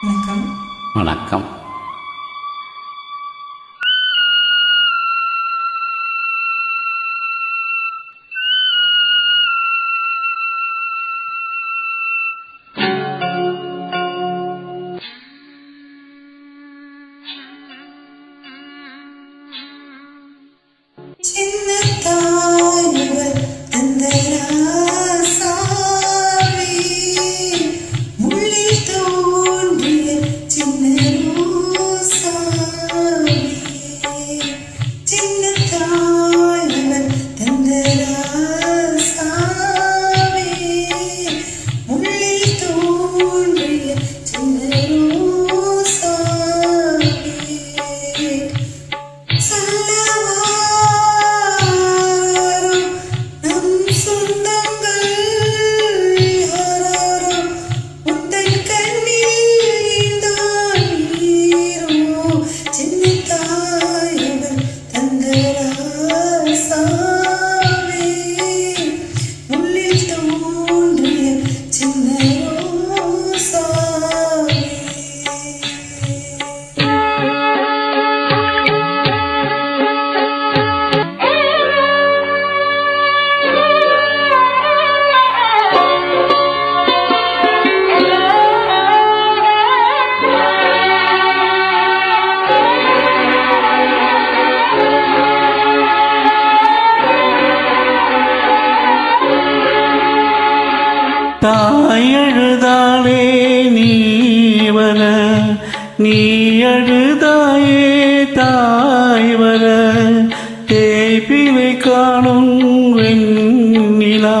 வணக்கம் வணக்கம் சின்ன சின்ன தாயவர் தாயழுதாளே நீவர நீ அழுதாயே தாய்வர தேய்பிலை காணும் வெண்ணிலா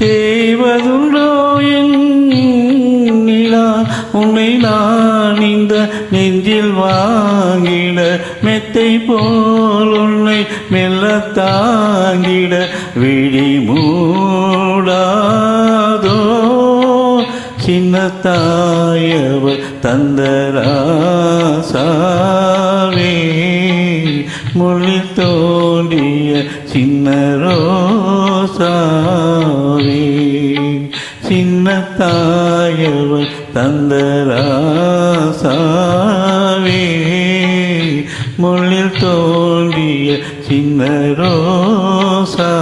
தேவதுண்டோ என் நிலா உன்னை நான் இந்த நெஞ்சில் வாங்கிட மெத்தை போல் உன்னை மெல்ல தாங்கிட விழி மூ சின்ன தந்தராசாவே மொழி தோண்டிய சின்னரோசாவே சின்னத்தாயவ தந்தராசாவே மொழில் தோண்டிய சின்னரோசா